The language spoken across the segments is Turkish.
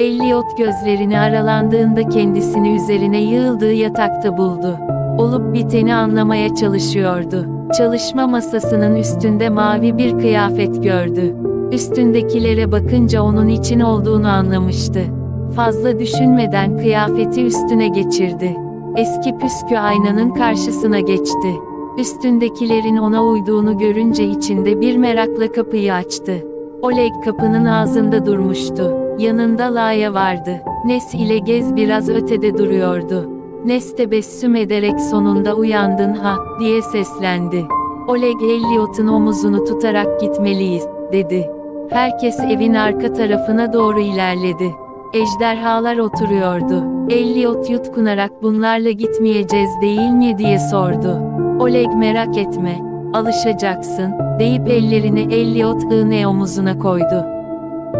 Elliot gözlerini aralandığında kendisini üzerine yığıldığı yatakta buldu. Olup biteni anlamaya çalışıyordu. Çalışma masasının üstünde mavi bir kıyafet gördü. Üstündekilere bakınca onun için olduğunu anlamıştı. Fazla düşünmeden kıyafeti üstüne geçirdi. Eski püskü aynanın karşısına geçti. Üstündekilerin ona uyduğunu görünce içinde bir merakla kapıyı açtı. Oleg kapının ağzında durmuştu. Yanında Laya vardı. Nes ile Gez biraz ötede duruyordu. Nes tebessüm ederek sonunda uyandın ha, diye seslendi. Oleg Elliot'un omuzunu tutarak gitmeliyiz, dedi. Herkes evin arka tarafına doğru ilerledi. Ejderhalar oturuyordu. Elliot yutkunarak bunlarla gitmeyeceğiz değil mi diye sordu. Oleg merak etme, alışacaksın, deyip ellerini Elliot iğne omuzuna koydu.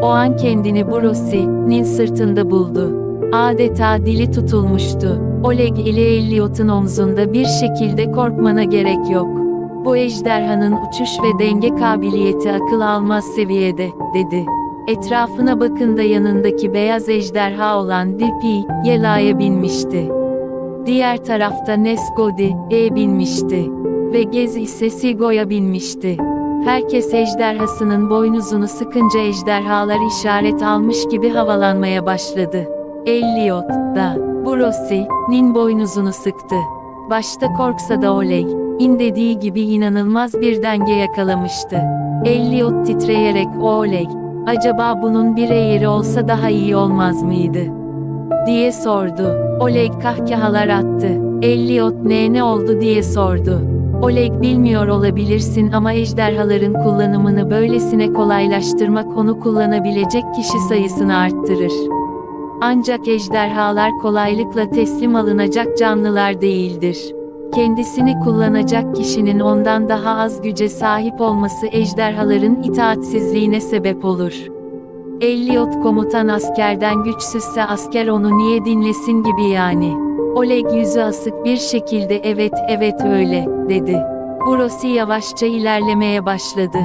O an kendini Brosi'nin sırtında buldu. Adeta dili tutulmuştu. Oleg ile Elliot'un omzunda bir şekilde korkmana gerek yok. Bu ejderhanın uçuş ve denge kabiliyeti akıl almaz seviyede, dedi. Etrafına bakında yanındaki beyaz ejderha olan Dipi, Yela'ya binmişti. Diğer tarafta Nesgodi, E binmişti. Ve Gez ise Sigo'ya binmişti. Herkes ejderhasının boynuzunu sıkınca ejderhalar işaret almış gibi havalanmaya başladı. Elliot da, Brosi'nin boynuzunu sıktı. Başta korksa da Oleg, in dediği gibi inanılmaz bir denge yakalamıştı. Elliot titreyerek Oleg, acaba bunun bir eğri olsa daha iyi olmaz mıydı? diye sordu. Oleg kahkahalar attı. Elliot ne ne oldu diye sordu. Oleg bilmiyor olabilirsin ama ejderhaların kullanımını böylesine kolaylaştırmak onu kullanabilecek kişi sayısını arttırır. Ancak ejderhalar kolaylıkla teslim alınacak canlılar değildir. Kendisini kullanacak kişinin ondan daha az güce sahip olması ejderhaların itaatsizliğine sebep olur. Elliot komutan askerden güçsüzse asker onu niye dinlesin gibi yani. Oleg yüzü asık bir şekilde evet evet öyle, dedi. Brosi yavaşça ilerlemeye başladı.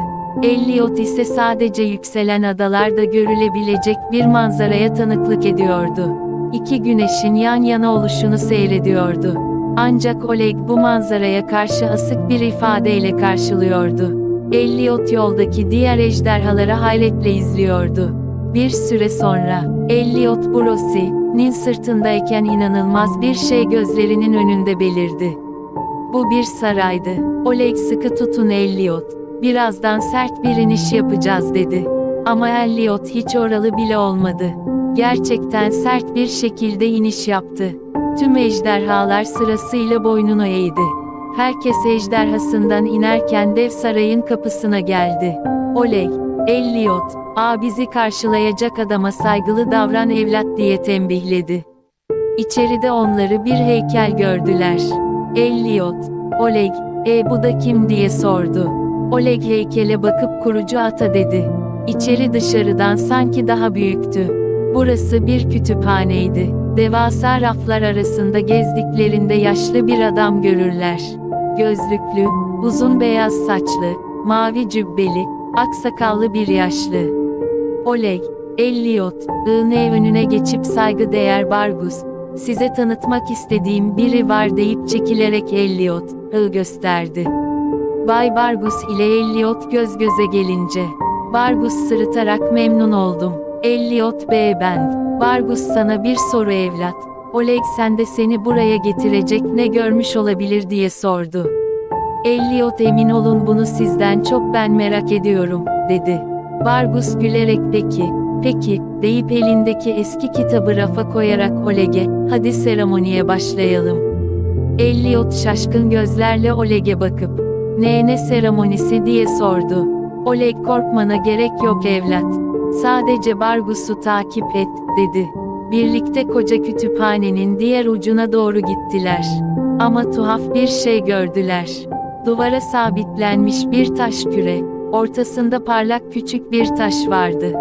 Elliot ise sadece yükselen adalarda görülebilecek bir manzaraya tanıklık ediyordu. İki güneşin yan yana oluşunu seyrediyordu. Ancak Oleg bu manzaraya karşı asık bir ifadeyle karşılıyordu. Elliot yoldaki diğer ejderhaları hayretle izliyordu. Bir süre sonra, Elliot Brosi'nin sırtındayken inanılmaz bir şey gözlerinin önünde belirdi. Bu bir saraydı. Oleg sıkı tutun Elliot. Birazdan sert bir iniş yapacağız dedi. Ama Elliot hiç oralı bile olmadı. Gerçekten sert bir şekilde iniş yaptı. Tüm ejderhalar sırasıyla boynunu eğdi. Herkes ejderhasından inerken dev sarayın kapısına geldi. Oleg, Elliot, a bizi karşılayacak adama saygılı davran evlat diye tembihledi. İçeride onları bir heykel gördüler. Elliot, Oleg, e bu da kim diye sordu. Oleg heykele bakıp kurucu ata dedi. İçeri dışarıdan sanki daha büyüktü. Burası bir kütüphaneydi. Devasa raflar arasında gezdiklerinde yaşlı bir adam görürler. Gözlüklü, uzun beyaz saçlı, mavi cübbeli, aksakallı bir yaşlı. Oleg, Elliot, iğne önüne geçip saygıdeğer Bargus, size tanıtmak istediğim biri var deyip çekilerek Elliot, ı gösterdi. Bay Bargus ile Elliot göz göze gelince, Bargus sırıtarak memnun oldum. Elliot bey ben. Bargus sana bir soru evlat. Oleg sen de seni buraya getirecek ne görmüş olabilir diye sordu. Elliot emin olun bunu sizden çok ben merak ediyorum, dedi. Bargus gülerek peki, peki, deyip elindeki eski kitabı rafa koyarak Oleg'e, hadi seremoniye başlayalım. Elliot şaşkın gözlerle Oleg'e bakıp, ne seremonisi diye sordu. Oleg korkmana gerek yok evlat. Sadece Bargus'u takip et, dedi. Birlikte koca kütüphanenin diğer ucuna doğru gittiler. Ama tuhaf bir şey gördüler. Duvara sabitlenmiş bir taş küre, ortasında parlak küçük bir taş vardı.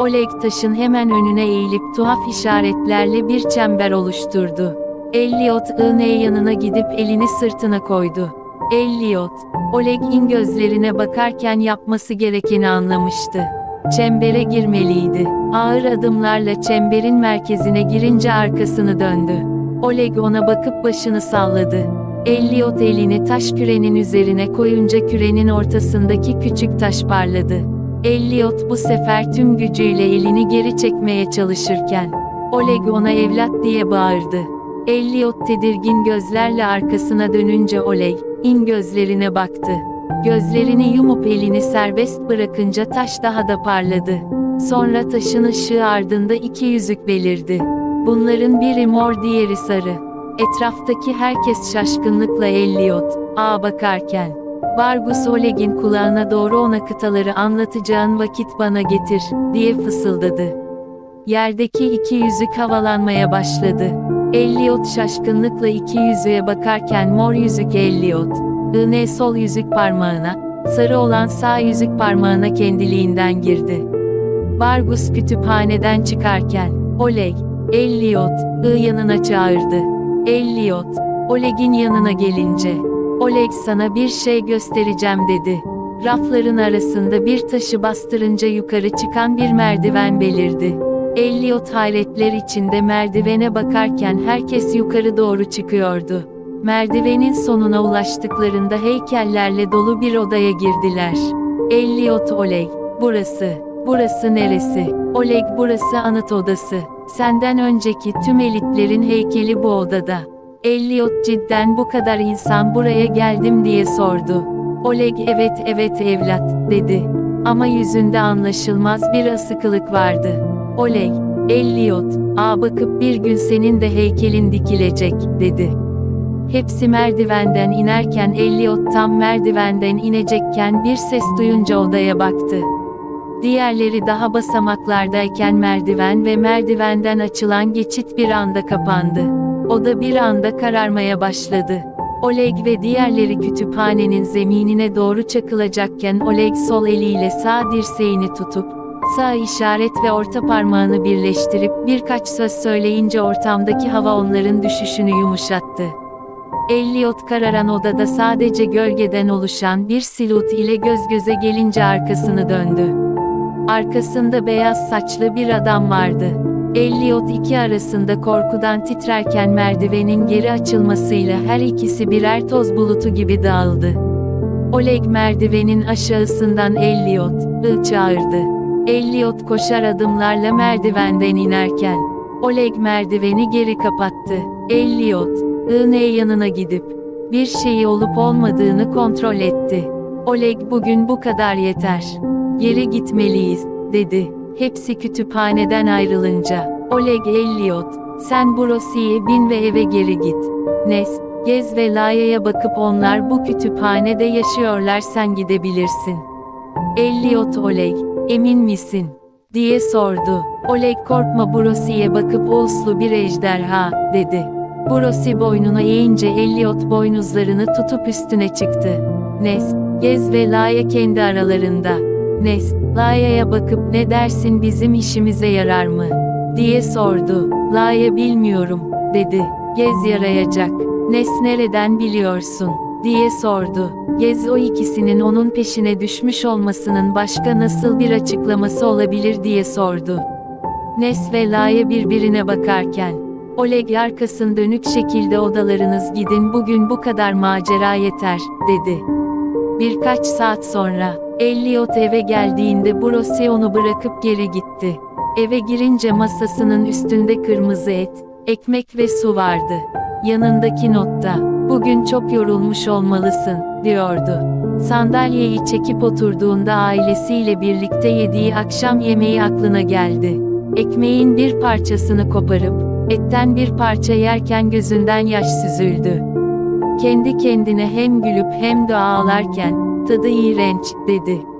Oleg taşın hemen önüne eğilip tuhaf işaretlerle bir çember oluşturdu. Elliot iğne yanına gidip elini sırtına koydu. Elliot, Oleg'in gözlerine bakarken yapması gerekeni anlamıştı. Çembere girmeliydi. Ağır adımlarla çemberin merkezine girince arkasını döndü. Oleg ona bakıp başını salladı. Elliot elini taş kürenin üzerine koyunca kürenin ortasındaki küçük taş parladı. Elliot bu sefer tüm gücüyle elini geri çekmeye çalışırken, Oleg ona evlat diye bağırdı. Elliot tedirgin gözlerle arkasına dönünce Oleg, in gözlerine baktı. Gözlerini yumup elini serbest bırakınca taş daha da parladı. Sonra taşın ışığı ardında iki yüzük belirdi. Bunların biri mor diğeri sarı. Etraftaki herkes şaşkınlıkla Elliot, ağa bakarken. Vargus Oleg'in kulağına doğru ona kıtaları anlatacağın vakit bana getir, diye fısıldadı. Yerdeki iki yüzük havalanmaya başladı. Elliot şaşkınlıkla iki yüzüğe bakarken mor yüzük Elliot, iğne sol yüzük parmağına, sarı olan sağ yüzük parmağına kendiliğinden girdi. Vargus kütüphaneden çıkarken, Oleg, Elliot, I yanına çağırdı. Elliot, Oleg'in yanına gelince, Oleg sana bir şey göstereceğim dedi. Rafların arasında bir taşı bastırınca yukarı çıkan bir merdiven belirdi. Elliot hayretler içinde merdivene bakarken herkes yukarı doğru çıkıyordu. Merdivenin sonuna ulaştıklarında heykellerle dolu bir odaya girdiler. Elliot Oleg, burası, burası neresi? Oleg burası anıt odası. Senden önceki tüm elitlerin heykeli bu odada. Elliot cidden bu kadar insan buraya geldim diye sordu. Oleg evet evet evlat, dedi. Ama yüzünde anlaşılmaz bir asıkılık vardı. Oleg, Elliot, a bakıp bir gün senin de heykelin dikilecek, dedi. Hepsi merdivenden inerken Elliot tam merdivenden inecekken bir ses duyunca odaya baktı. Diğerleri daha basamaklardayken merdiven ve merdivenden açılan geçit bir anda kapandı. Oda bir anda kararmaya başladı. Oleg ve diğerleri kütüphanenin zeminine doğru çakılacakken Oleg sol eliyle sağ dirseğini tutup, sağ işaret ve orta parmağını birleştirip birkaç söz söyleyince ortamdaki hava onların düşüşünü yumuşattı. Elliot kararan odada sadece gölgeden oluşan bir silut ile göz göze gelince arkasını döndü. Arkasında beyaz saçlı bir adam vardı. Elliot iki arasında korkudan titrerken merdivenin geri açılmasıyla her ikisi birer toz bulutu gibi dağıldı. Oleg merdivenin aşağısından Elliot, ı çağırdı. Elliot koşar adımlarla merdivenden inerken, Oleg merdiveni geri kapattı. Elliot, ığne yanına gidip, bir şeyi olup olmadığını kontrol etti. Oleg bugün bu kadar yeter. Geri gitmeliyiz, dedi. Hepsi kütüphaneden ayrılınca. Oleg Elliot, sen Brosi'ye bin ve eve geri git. Nes, Gez ve Laya'ya bakıp onlar bu kütüphanede yaşıyorlar sen gidebilirsin. Elliot Oleg, emin misin? diye sordu. Oleg korkma Brosi'ye bakıp uslu bir ejderha, dedi. Brosi boynuna eğince Elliot boynuzlarını tutup üstüne çıktı. Nes, Gez ve Laya kendi aralarında. Nes, Laya'ya bakıp ne dersin bizim işimize yarar mı? diye sordu. Laya bilmiyorum, dedi. Gez yarayacak. Nes nereden biliyorsun? diye sordu. Gez o ikisinin onun peşine düşmüş olmasının başka nasıl bir açıklaması olabilir diye sordu. Nes ve Laya birbirine bakarken, Oleg arkasın dönük şekilde odalarınız gidin bugün bu kadar macera yeter, dedi. Birkaç saat sonra, Elliot eve geldiğinde Brosi onu bırakıp geri gitti. Eve girince masasının üstünde kırmızı et, ekmek ve su vardı. Yanındaki notta, bugün çok yorulmuş olmalısın, diyordu. Sandalyeyi çekip oturduğunda ailesiyle birlikte yediği akşam yemeği aklına geldi. Ekmeğin bir parçasını koparıp, etten bir parça yerken gözünden yaş süzüldü. Kendi kendine hem gülüp hem de ağlarken, tadı iğrenç, dedi.